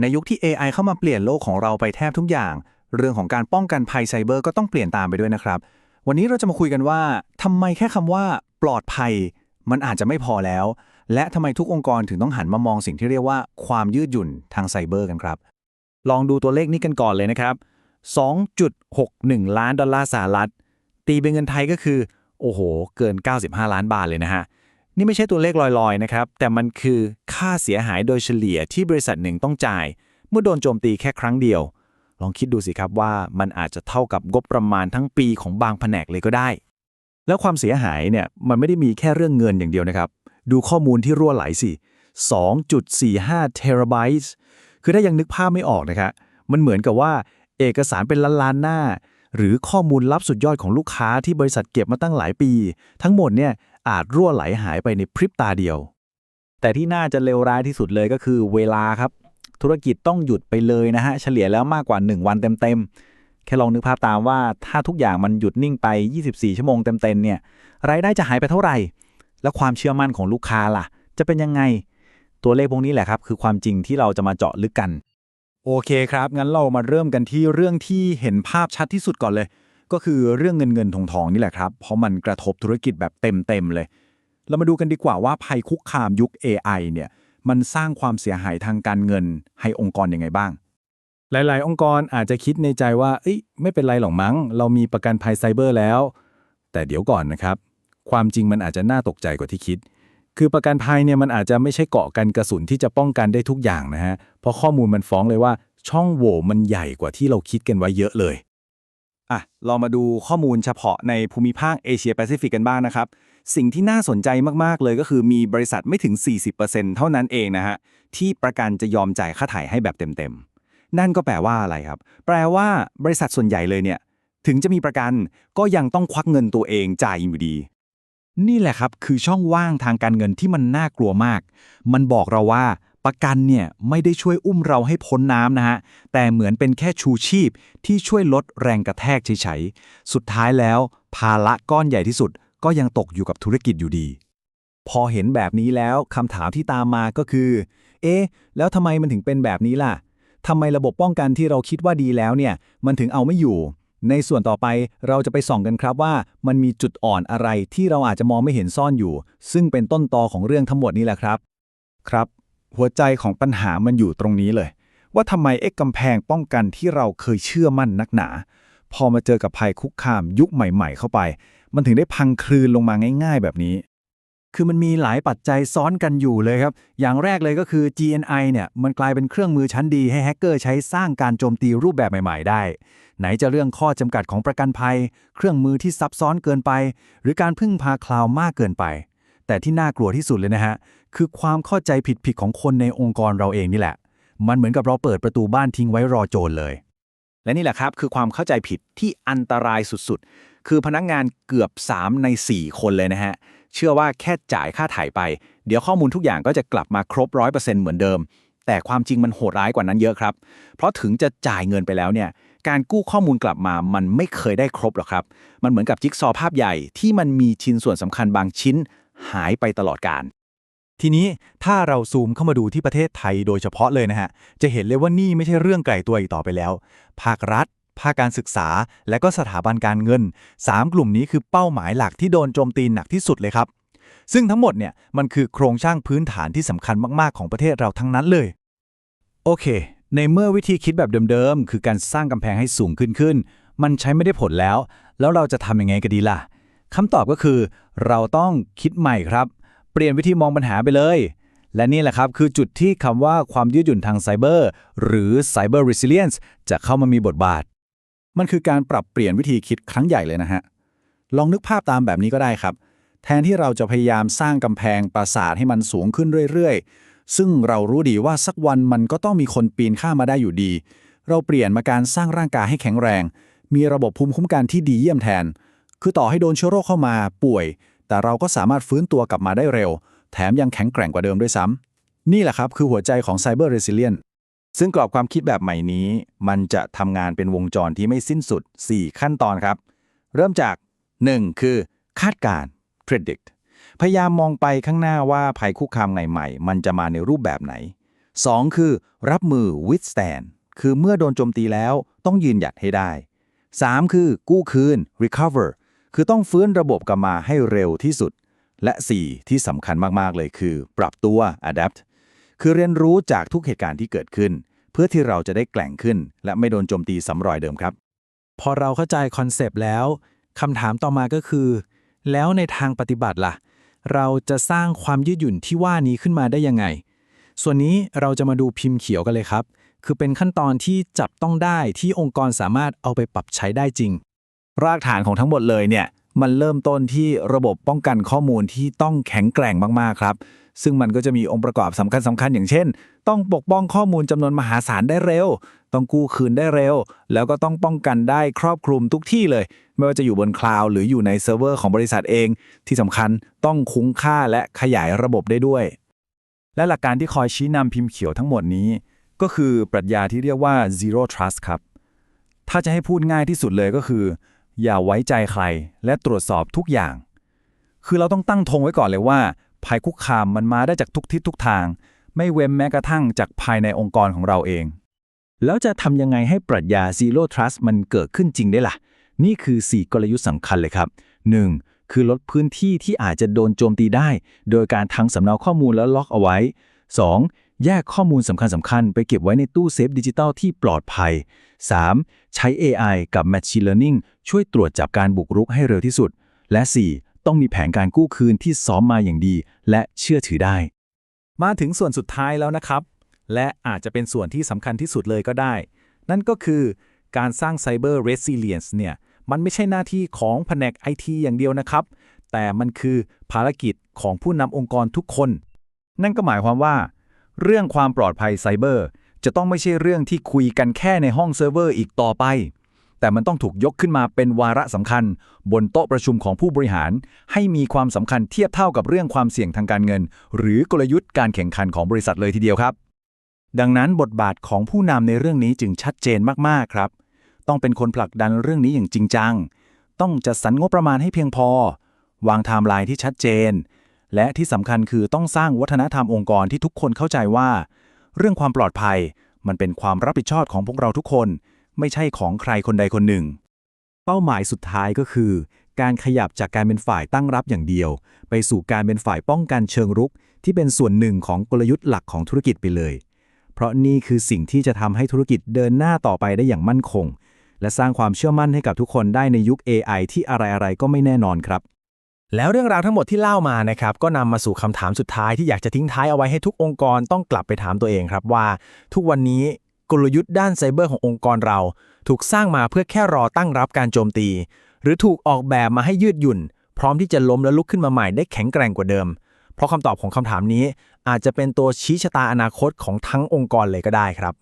ในยุคที่ AI เข้ามาเปลี่ยนโลกของเราไปแทบทุกอย่าง เรื่องของการป้องกันภัยไซเบอร์ก็ต้องเปลี่ยนตามไปด้วยนะครับ วันนี้เราจะมาคุยกันว่าทำไมแค่คำว่า ปลอดภัย มันอาจจะไม่พอแล้ว และทำไมทุกองค์กรถึงต้องหันมามองสิ่งที่เรียกว่าความยืดหยุ่นทางไซเบอร์กันครับ ลองดูตัวเลขนี้กันก่อนเลยนะครับ 2.61 ล้านดอลลาร์สหรัฐ ตีเป็นเงินไทยก็คือ โอ้โห เกิน 95 ล้านบาทเลยนะฮะ นี่ไม่ใช่ตัวเลขลอยๆนะครับ แต่มันคือค่าเสียหายโดยเฉลี่ยที่บริษัทหนึ่งต้องจ่าย เมื่อโดนโจมตีแค่ครั้งเดียว ลองคิดดูสิครับว่ามันอาจจะเท่ากับงบประมาณทั้งปีของบางแผนกเลยก็ได้ แล้วความเสียหายเนี่ยมันไม่ได้มีแค่เรื่องเงินอย่างเดียวนะครับ ดูข้อมูลที่รั่วไหลสิ 2.45 เทราไบต์คือถ้ายังนึกภาพไม่ออกนะครับมันเหมือนกับว่าเอกสารเป็นล้านๆหน้าหรือข้อมูลลับสุดยอดของลูกค้าที่บริษัทเก็บมาตั้งหลายปี ทั้งหมดเนี่ย อาจรั่วไหลหายไปในพริบตาเดียว แต่ที่น่าจะเลวร้ายที่สุดเลยก็คือเวลาครับ ธุรกิจต้องหยุดไปเลยนะฮะ เฉลี่ยแล้วมากกว่า 1 วันเต็มๆ แค่ลองนึกภาพตามว่าถ้าทุกอย่างมันหยุดนิ่งไป 24 ชั่วโมงเต็มๆเนี่ยรายได้จะหายไปเท่าไหร่ แล้วความเชื่อมั่นของลูกค้าล่ะ จะเป็นยังไง ตัวเลขพวกนี้แหละครับ คือความจริงที่เราจะมาเจาะลึกกัน โอเคครับงั้นเรามาเริ่มกันที่เรื่องที่เห็นภาพชัดที่สุดก่อนเลย ก็คือเรื่องเงินเงินทองทองนี่แหละครับ เพราะมันกระทบธุรกิจแบบเต็มๆเลย เรามาดูกันดีกว่าว่าภัยคุกคามยุค AI เนี่ยมันสร้างความเสียหายทางการเงินให้องค์กรยังไงบ้าง หลาย ๆ องค์กรอาจจะคิดในใจว่าเอ้ยไม่เป็นไรหรอกมั้ง เรามีประกันภัยไซเบอร์แล้ว แต่เดี๋ยวก่อนนะครับ ความจริงมันอาจจะน่าตกใจกว่าที่คิด คือประกันภัยเนี่ยมันอาจจะไม่ใช่เกาะกันกระสุนที่จะป้องกันได้ทุกอย่างนะฮะเพราะข้อมูลมันฟ้องเลยว่าช่องโหว่มันใหญ่กว่าที่เราคิดกันไว้เยอะเลย อะเรามาดูข้อมูลเฉพาะในภูมิภาคเอเชียแปซิฟิกกันบ้างนะครับ สิ่งที่น่าสนใจมาก ๆ เลยก็คือมีบริษัทไม่ถึง 40%เท่านั้นเองนะฮะ ที่ประกันจะยอมจ่ายค่าถ่ายให้แบบเต็ม ๆ นั่นก็แปลว่าอะไรครับ แปลว่าบริษัทส่วนใหญ่เลยเนี่ย ถึงจะมีประกันก็ยังต้องควักเงินตัวเองจ่ายอยู่ดี นี่แหละครับคือช่องว่างทางการเงินที่มันน่ากลัวมาก มันบอกเราว่า ประกันเนี่ยไม่ได้ช่วยอุ้มเราให้พ้นน้ำนะฮะ แต่เหมือนเป็นแค่ชูชีพที่ช่วยลดแรงกระแทกเฉยๆ สุดท้ายแล้ว ภาระก้อนใหญ่ที่สุดก็ยังตกอยู่กับธุรกิจอยู่ดี พอเห็นแบบนี้แล้วคำถามที่ตามมาก็คือ เอ๊ะ แล้วทำไมมันถึงเป็นแบบนี้ล่ะทำไมระบบป้องกันที่เราคิดว่าดีแล้วเนี่ย มันถึงเอาไม่อยู่ ในส่วนต่อไปเราจะไปส่องกันครับว่า มันมีจุดอ่อนอะไรที่เราอาจจะมองไม่เห็นซ่อนอยู่ ซึ่งเป็นต้นตอของเรื่องทั้งหมดนี้แหละครับ ครับ หัวใจของปัญหามันอยู่ตรงนี้เลย ว่าทำไมเอ็กกำแพงป้องกันที่เราเคยเชื่อมั่นนักหนา พอมาเจอกับภัยคุกคามยุคใหม่ ๆ เข้าไป มันถึงได้พังคลืนลงมาง่าย ๆ แบบนี้ คือมันมีหลายปัจจัยซ้อนกันอยู่เลยครับ อย่างแรกเลยก็คือ GNI เนี่ยมันกลายเป็นเครื่องมือชั้นดีให้แฮกเกอร์ใช้สร้างการโจมตีรูปแบบใหม่ ๆ ได้ ไหนจะเรื่องข้อจำกัดของประกันภัย เครื่องมือที่ซับซ้อนเกินไป หรือการพึ่งพาคลาวด์มากเกินไป แต่ที่น่ากลัวที่สุดเลยนะฮะ คือความเข้าใจผิดๆของคนในองค์กรเราเองนี่แหละ มันเหมือนกับเราเปิดประตูบ้านทิ้งไว้รอโจรเลย และนี่แหละครับคือความเข้าใจผิดที่อันตรายสุดๆ คือพนักงานเกือบ 3 ใน 4 คนเลยนะฮะ เชื่อว่าแค่จ่ายค่าถ่ายไป เดี๋ยวข้อมูลทุกอย่างก็จะกลับมาครบ 100%เหมือนเดิม แต่ความจริงมันโหดร้ายกว่านั้นเยอะครับ เพราะถึงจะจ่ายเงินไปแล้วเนี่ยการกู้ข้อมูลกลับมามันไม่เคยได้ครบหรอกครับ มันเหมือนกับจิ๊กซอว์ภาพใหญ่ที่มันมีชิ้นส่วนสำคัญบางชิ้น หายไปตลอดการ ทีนี้ถ้าเราซูมเข้ามาดูที่ประเทศไทยโดยเฉพาะเลยนะฮะ จะเห็นเลยว่านี่ไม่ใช่เรื่องไกลตัวอีกต่อไปแล้ว ภาครัฐ ภาคการศึกษา และก็สถาบันการเงิน 3 กลุ่มนี้คือเป้าหมายหลักที่โดนโจมตีหนักที่สุดเลยครับ ซึ่งทั้งหมดเนี่ยมันคือโครงสร้างพื้นฐานที่สำคัญมากๆของประเทศเราทั้งนั้นเลย โอเค ในเมื่อวิธีคิดแบบเดิมๆคือการสร้างกำแพงให้สูงขึ้นขึ้น มันใช้ไม่ได้ผลแล้ว แล้วเราจะทำยังไงกันดีล่ะ คำตอบก็คือ เราต้องคิดใหม่ครับ เปลี่ยนวิธีมองปัญหาไปเลย และนี่แหละครับคือจุดที่คำว่าความยืดหยุ่นทางไซเบอร์หรือ Cyber Resilience จะเข้ามามีบทบาท มันคือการปรับเปลี่ยนวิธีคิดครั้งใหญ่เลยนะฮะ ลองนึกภาพตามแบบนี้ก็ได้ครับ แทนที่เราจะพยายามสร้างกำแพงปราสาทให้มันสูงขึ้นเรื่อยๆ ซึ่งเรารู้ดีว่าสักวันมันก็ต้องมีคนปีนข้ามมาได้อยู่ดี เราเปลี่ยนมาการสร้างร่างกายให้แข็งแรง มีระบบภูมิคุ้มกันที่ดีเยี่ยมแทน คือต่อให้โดนเชื้อโรคเข้ามาป่วย แต่เราก็สามารถฟื้นตัวกลับมาได้เร็ว แถมยังแข็งแกร่งกว่าเดิมด้วยซ้ำนี่แหละครับคือหัวใจของ Cyber Resilience ซึ่งกรอบความคิดแบบใหม่นี้ มันจะทำงานเป็นวงจรที่ไม่สิ้นสุด 4 ขั้นตอนครับ เริ่มจาก 1. คือ คาดการณ์ predict พยายามมองไปข้างหน้าว่าภัยคุกคามใหม่ๆ มันจะมาในรูปแบบไหน 2 คือ รับมือ withstand คือเมื่อโดนโจมตีแล้วต้องยืนหยัดให้ได้ 3 คือกู้คืน recover คือต้องฟื้นระบบกลับมาให้เร็วที่สุด และ 4 ที่สำคัญมากๆเลยคือ ปรับตัว adapt คือเรียนรู้จากทุกเหตุการณ์ที่เกิดขึ้น เพื่อที่เราจะได้แกล่งขึ้น และไม่โดนโจมตีซ้ำรอยเดิมครับ พอเราเข้าใจคอนเซปต์แล้วคำถามต่อมาก็คือ แล้วในทางปฏิบัติล่ะ เราจะสร้างความยืดหยุ่นที่ว่านี้ขึ้นมาได้ยังไง ส่วนนี้เราจะมาดูพิมพ์เขียวกันเลยครับ คือเป็นขั้นตอนที่จับต้องได้ที่องค์กรสามารถเอาไปปรับใช้ได้จริง รากฐานของทั้งหมดเลยเนี่ยมันเริ่มต้นที่ระบบป้องกันข้อมูลที่ต้องแข็งแกร่งมากๆครับ ซึ่งมันก็จะมีองค์ประกอบสำคัญสคัญๆอย่างเช่น ต้องปกป้องข้อมูลจำนวนมหาศาลได้เร็ว ต้องกู้คืนได้เร็ว แล้วก็ต้องป้องกันได้ครอบคลุมทุกที่เลย ไม่ว่าจะอยู่บนคลาวด์หรืออยู่ในเซิร์ฟเวอร์ของบริษัทเอง ที่สำคัญต้องคุ้มค่าและขยายระบบได้ด้วย และหลักการที่คอยชี้นำพิมพ์เขียวทั้งหมดนี้ ก็คือปรัชญาที่เรียกว่า zero trust ครับ ถ้าจะให้พูดง่ายที่สุดเลยก็คือ อย่าไว้ใจใคร และตรวจสอบทุกอย่าง คือเราต้องตั้งธงไว้ก่อนเลยว่า ภัยคุกคามมันมาได้จากทุกทิศทุกทาง ไม่เว้นแม้กระทั่งจากภายในองค์กรของเราเอง แล้วจะทำยังไงให้ปรัชญา Zero Trust มันเกิดขึ้นจริงได้ล่ะ นี่คือ 4 กลยุทธ์สำคัญเลยครับ 1. คือลดพื้นที่ที่อาจจะโดนโจมตีได้ โดยการทั้งสำเนาข้อมูลแล้วล็อกเอาไว้ 2. แยกข้อมูลสำคัญสำคัญๆไปเก็บไว้ในตู้เซฟดิจิตอลที่ปลอดภัย 3. ใช้ AI กับ Machine Learning ช่วยตรวจจับการบุกรุกให้เร็วที่สุด และ 4. ต้องมีแผนการกู้คืนที่ซ้อมมาอย่างดี และเชื่อถือได้ มาถึงส่วนสุดท้ายแล้วนะครับ และอาจจะเป็นส่วนที่สำคัญที่สุดเลยก็ได้ นั่นก็คือการสร้าง Cyber Resilience เนี่ยมันไม่ใช่หน้าที่ของแผนกไอทีอย่างเดียวนะครับ แต่มันคือภารกิจของผู้นำองค์กรทุกคน นั่นก็หมายความว่า เรื่องความปลอดภัยไซเบอร์ จะต้องไม่ใช่เรื่องที่คุยกันแค่ในห้องเซิร์ฟเวอร์อีกต่อไป แต่มันต้องถูกยกขึ้นมาเป็นวาระสำคัญ บนโต๊ะประชุมของผู้บริหาร ให้มีความสำคัญเทียบเท่ากับเรื่องความเสี่ยงทางการเงิน หรือกลยุทธ์การแข่งขันของบริษัทเลยทีเดียวครับ ดังนั้นบทบาทของผู้นำในเรื่องนี้จึงชัดเจนมากๆครับ ต้องเป็นคนผลักดันเรื่องนี้อย่างจริงจัง ต้องจัดสรรงบประมาณให้เพียงพอ วางไทม์ไลน์ที่ชัดเจน และที่สำคัญคือต้องสร้างวัฒนธรรมองค์กรที่ทุกคนเข้าใจว่า เรื่องความปลอดภัยมันเป็นความรับผิดชอบของพวกเราทุกคน ไม่ใช่ของใครคนใดคนหนึ่ง เป้าหมายสุดท้ายก็คือ การขยับจากการเป็นฝ่ายตั้งรับอย่างเดียว ไปสู่การเป็นฝ่ายป้องกันเชิงรุก ที่เป็นส่วนหนึ่งของกลยุทธ์หลักของธุรกิจไปเลย เพราะนี่คือสิ่งที่จะทำให้ธุรกิจเดินหน้าต่อไปได้อย่างมั่นคง และสร้างความเชื่อมั่นให้กับทุกคนได้ในยุค AI ที่อะไรๆก็ไม่แน่นอนครับ แล้วเรื่องราวทั้งหมดที่เล่ามานะครับก็นำมาสู่คำถามสุดท้ายที่อยากจะทิ้งท้ายเอาไว้ให้ทุกองค์กรต้องกลับไปถามตัวเองครับว่า ทุกวันนี้กลยุทธ์ด้านไซเบอร์ขององค์กรเรา ถูกสร้างมาเพื่อแค่รอตั้งรับการโจมตี หรือถูกออกแบบมาให้ยืดหยุ่น พร้อมที่จะล้มและลุกขึ้นมาใหม่ได้แข็งแกร่งกว่าเดิม เพราะคำตอบของคำถามนี้อาจจะเป็นตัวชี้ชะตาอนาคตของทั้งองค์กรเลยก็ได้ครับ